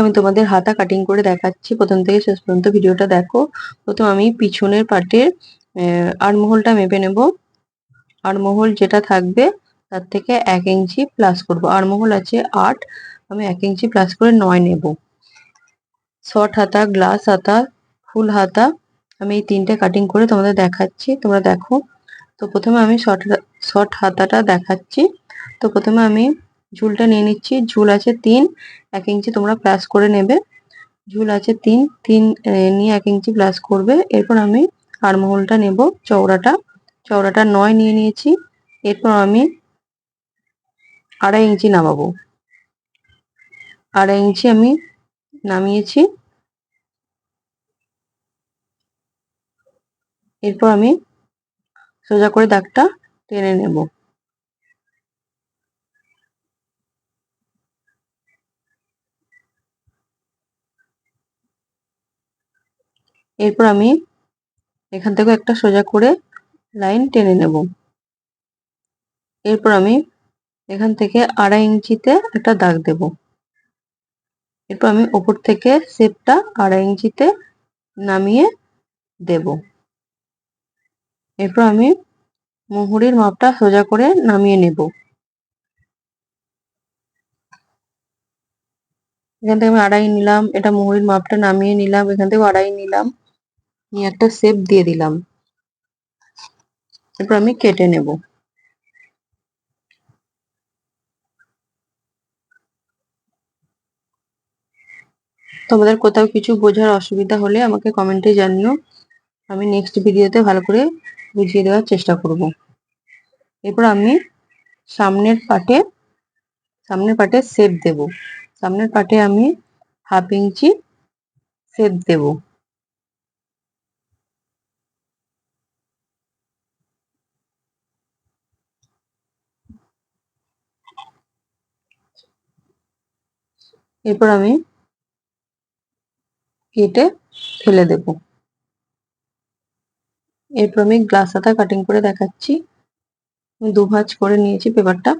আমি তোমাদের হাতা কাটিং করে দেখাচ্ছি। প্রথম থেকে শেষ পর্যন্ত ভিডিওটা দেখো। প্রথম আমি পিছনের পাটের আড়মোহলটা মেপে নেব। আড়মোহল যেটা থাকবে তার থেকে এক ইঞ্চি প্লাস করব। আড়মোহল আছে আট, আমি এক ইঞ্চি প্লাস করে নয় নেব। শর্ট হাতা গ্লাস হাতা, ফুল হাতা, আমি এই তিনটে কাটিং করে তোমাদের দেখাচ্ছি। তোমরা দেখো। তো প্রথমে আমি শর্ট শর্ট হাতাটা দেখাচ্ছি। তো প্রথমে আমি ঝুলটা নিয়ে নিচ্ছি। ঝুল আছে তিন, এক ইঞ্চি তোমরা প্লাস করে নেবে। ঝুল আছে তিন তিন নিয়ে এক ইঞ্চি প্লাস করবে। এরপর আমি আড়মোহলটা নেব চওড়াটা। চওড়াটা নয় নিয়ে নিয়েছি। এরপর আমি আড়াই ইঞ্চি নামাবো। আড়াই ইঞ্চি আমি নামিয়েছি। এরপর আমি সোজা করে দাগটা টেনে নেব। এরপর আমি এখান থেকে একটা সোজা করে লাইন টেনে নেব। এরপর আমি এখান থেকে আড়াই ইঞ্চিতে একটা দাগ দেব। এরপর আমি ওপর থেকে সেপটা আড়াই ইঞ্চিতে নামিয়ে দেব। এরপর আমি মুহুরির মাপটা সোজা করে নামিয়ে নেব। এখান থেকে আমি আড়াই নিলাম, এটা মুহুরির মাপটা নামিয়ে নিলাম, এখান থেকে আড়াই নিলাম। নিয়ে একটা শেপ দিয়ে দিলাম। এরপর আমি কেটে নেব। তোমাদের কোথাও কিছু বোঝার অসুবিধা হলে আমাকে কমেন্টে জানিও। আমি নেক্সট ভিডিওতে ভালো করে বুঝিয়ে দেওয়ার চেষ্টা করব। এরপর আমি সামনের পাটে সামনের পাটে সেপ দেব। সামনের পাটে আমি হাফ ইঞ্চি সেপ দেব। এরপর আমি কেটে ফেলে দেব। এরপর আমি গ্লাস হাতা কাটিং করে দেখাচ্ছি। দু ভাঁজ করে নিয়েছি পেপারটা।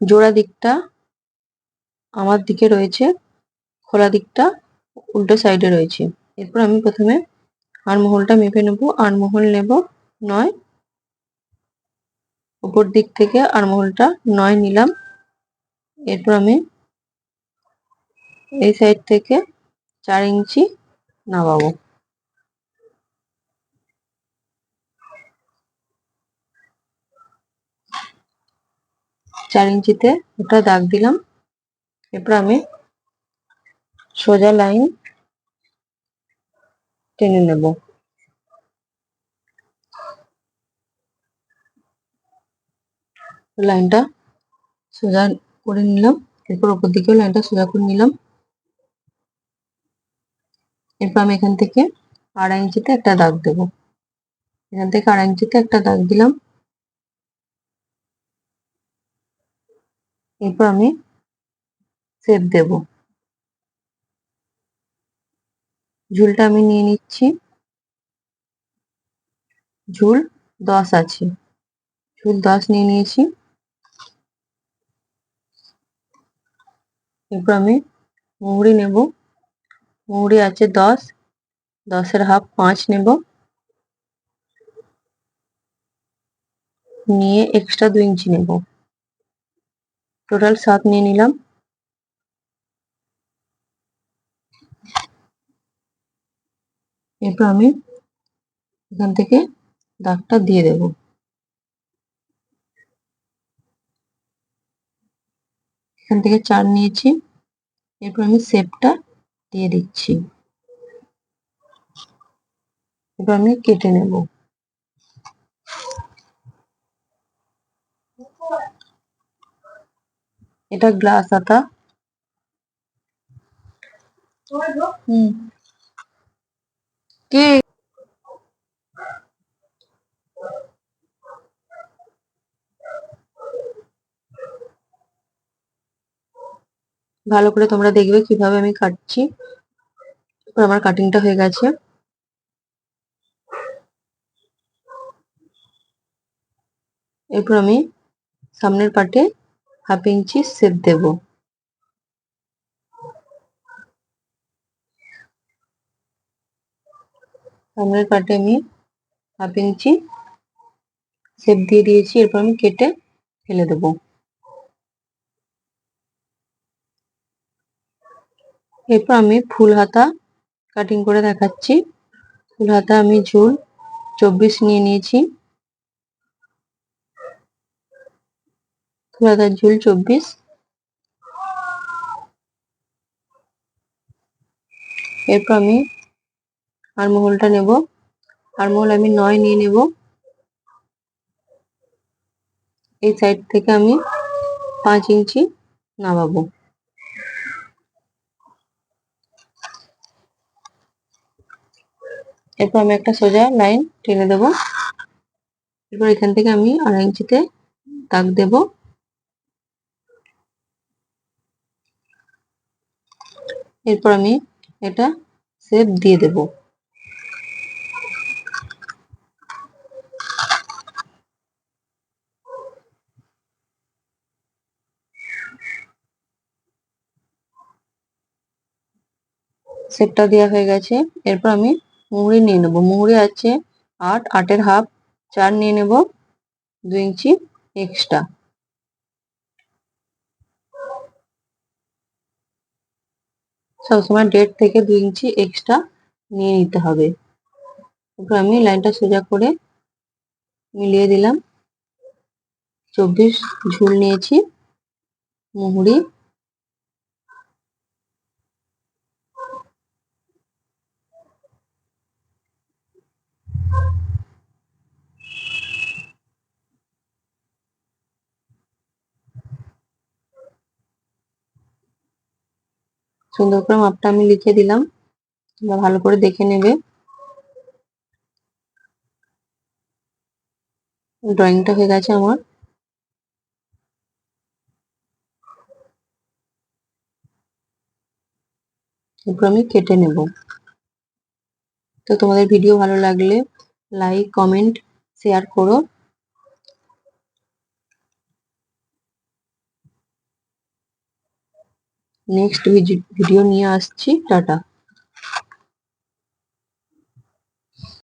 জোড়া দিকটা আমার দিকে রয়েছে, খোলা দিকটা উল্টো সাইডে রয়েছে। এরপর আমি প্রথমে আড়মোহলটা মেপে নেব। আড়মোহল নেব নয়। উপর দিক থেকে আড়মোহলটা নয় নিলাম। এরপর আমি এই সাইড থেকে চার ইঞ্চি নামাবো। চার ইঞ্চিতে ওটা দাগ দিলাম। এরপর আমি সোজা লাইন টেনে নেব। লাইনটা সোজা করে নিলাম। এরপর ওপর দিকেও লাইনটা সোজা করে নিলাম। এরপর আমি এখান থেকে আড়াই ইঞ্চিতে একটা দাগ দেব। এখান থেকে আড়াই ইঞ্চিতে একটা দাগ দিলাম। এরপর আমি সেপ দেব। ঝুলটা আমি নিয়ে নিচ্ছি। ঝুল দশ আছে। ঝুল দশ নিয়ে নিয়েছি। এরপর আমি মুহুরি নেব। মুহুরি আছে দশ। দশের হাফ পাঁচ নেব। নিয়ে এক্সট্রা দু ইঞ্চি নেব। টোটাল সাত নিয়ে নিলাম। এরপর আমি এখান থেকে দাগটা দিয়ে দেব। এখান থেকে চার নিয়েছি। এরপর আমি শেপটা দিয়ে দিচ্ছি। এবার আমি কেটে নেব। এটা গ্লাস আতা। হুম। কে ভালো করে তোমরা দেখবে কীভাবে আমি কাটছি। আমার কাটিংটা হয়ে গেছে। এরপর আমি সামনের পাটে হাফ ইঞ্চি সেপ দেব। সামনের পাটে আমি হাফ ইঞ্চি সেপ দিয়ে দিয়েছি। এরপর আমি কেটে ফেলে দেবো। এরপর আমি ফুল হাতা কাটিং করে দেখাচ্ছি। ফুল হাতা আমি ঝুল চব্বিশ নিয়ে নিয়েছি। ফুল হাতার ঝুল চব্বিশ। এরপর আমি আরমহলটা নেব। আরমহল আমি নয় নিয়ে নেব। এই সাইড থেকে আমি পাঁচ ইঞ্চি নামাবো। এরপর আমি একটা সোজা লাইন টেনে দেবো। এরপর এখান থেকে আমি আড়াই ইঞ্চিতে দাগ দেব। এরপর আমি এটা শেপ দিয়ে দেব। শেপটা দেওয়া হয়ে গেছে। এরপর আমি মুহুরি নিয়ে নেব। মুহুরি আছে আট, আটের হাফ, চার নিয়ে নেব, দু ইঞ্চি এক্সট্রা সবসময় দেড় থেকে দু ইঞ্চি এক্সট্রা নিয়ে নিতে হবে। এরপর আমি লাইনটা সোজা করে মিলিয়ে দিলাম। চব্বিশ ঝুল নিয়েছি। মুহুরি সুন্দর করে মাপটা আমি লিখে দিলাম। তোমরা ভালো করে দেখে নেবে। ড্রয়িংটা হয়ে গেছে আমার। এরপর আমি কেটে নেব। তো তোমাদের ভিডিও ভালো লাগলে লাইক, কমেন্ট, শেয়ার করো। নেক্সট ভিডিও নিয়ে আসছি টাটা।